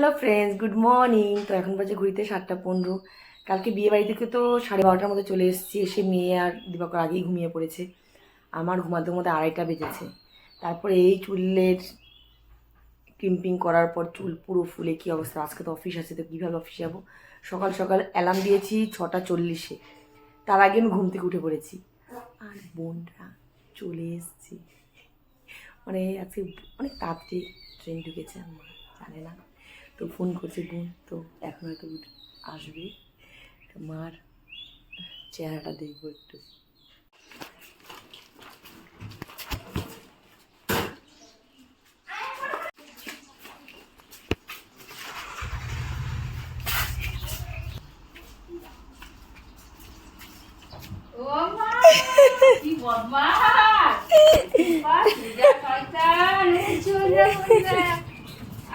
Hello friends, good morning. তো এখন বাজে ঘুরিতে সাতটা পনেরো। কালকে বিয়ে বাড়ি থেকে তো সাড়ে বারোটার মধ্যে চলে এসেছি। এসে মেয়ে আর দিবাকর আগেই ঘুমিয়ে পড়েছে। আমার ঘুমাতে ঘুমাতে আড়াইটা বেজেছে। তারপরে এই চুলের ক্রিম্পিং করার পর চুল পুরো ফুলে কী অবস্থা? আজকে তো অফিস আছে, তো কীভাবে অফিসে যাব? সকাল সকাল অ্যালার্ম দিয়েছি ছটা চল্লিশে। তার আগে আমি ঘুম থেকে উঠে পড়েছি। আর বোনরা চলে এসেছি। মানে আজকে অনেক তাড়াতাড়ি ট্রেন ঢুকেছে আমার, জানে না। তো ফোন করছে বোন তো এখন হয়তো আসবে। মার চেহারাটা দেখব একটু। ও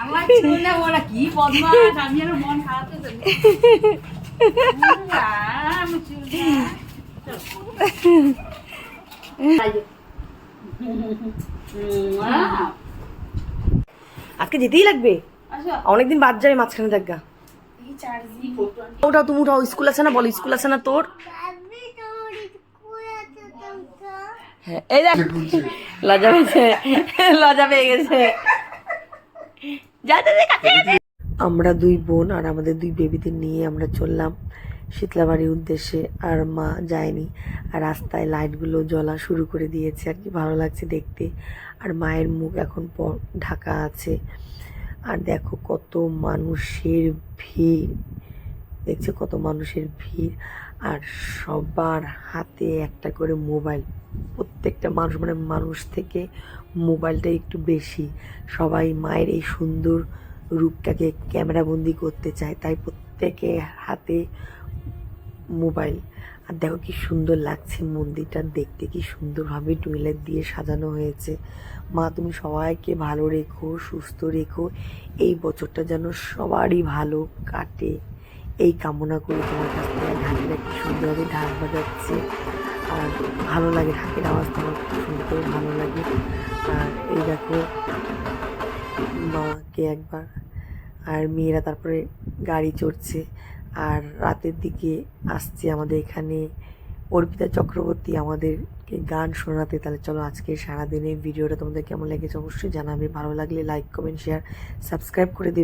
আমার চুলটা ওরা কি বদমাস? আমি আরও মন খারাপ তো আজকে যেতেই লাগবে? আসো অনেকদিন বাদ যাবে মাঝখানে দেখা। এই চার্জি ফটো ওটাও তুমি উঠাও স্কুল আছে না? বলো স্কুল আছে না তোর? হ্যাঁ এই দেখ। লজা পেয়েছে। লজা পেয়ে গেছে। আমরা দুই বোন আর আমাদের দুই বেবিদের নিয়ে আমরা চললাম শীতলাবাড়ির উদ্দেশ্যে আর মা যায়নি। আর রাস্তায় লাইটগুলো জ্বলা শুরু করে দিয়েছে আর কি, ভালো লাগছে দেখতে। আর মায়ের মুখ এখন ঢাকা আছে। আর দেখো কত মানুষের ভিড়। দেখছ কত মানুষের ভিড়? আর সবার হাতে একটা করে মোবাইল। প্রত্যেকটা মানুষ মানে মানুষ থেকে মোবাইলটা একটু বেশি। সবাই মায়ের এই সুন্দর রূপটাকে ক্যামেরাবন্দি করতে চায়, তাই প্রত্যেকে হাতে মোবাইল। আর দেখো কি সুন্দর লাগছে মন্দিরটা দেখতে, কি সুন্দরভাবে টুইলাইট দিয়ে সাজানো হয়েছে। মা, তুমি সবাইকে ভালো রেখো, সুস্থ রেখো। এই বছরটা যেন সবারই ভালো কাটে। এই কামনা করি তোমার কাছ থেকে ঢাকিটা কি সুন্দরভাবে ঢাক বাজাচ্ছে। আর ভালো লাগে ঢাকের আওয়াজটা আমার খুব শুনতেও ভালো লাগে। আর এই দেখো, মাকে একবার আর মেয়েরা তারপরে গাড়ি চড়ছে। আর রাতের দিকে আসছে আমাদের এখানে অর্পিতা চক্রবর্তী আমাদেরকে গান শোনাতে। তাহলে চলো আজকে সারাদিনের ভিডিওটা তোমাদের কেমন লেগেছে অবশ্যই জানাবে। ভালো লাগলে লাইক কমেন্ট শেয়ার সাবস্ক্রাইব করে দেবে।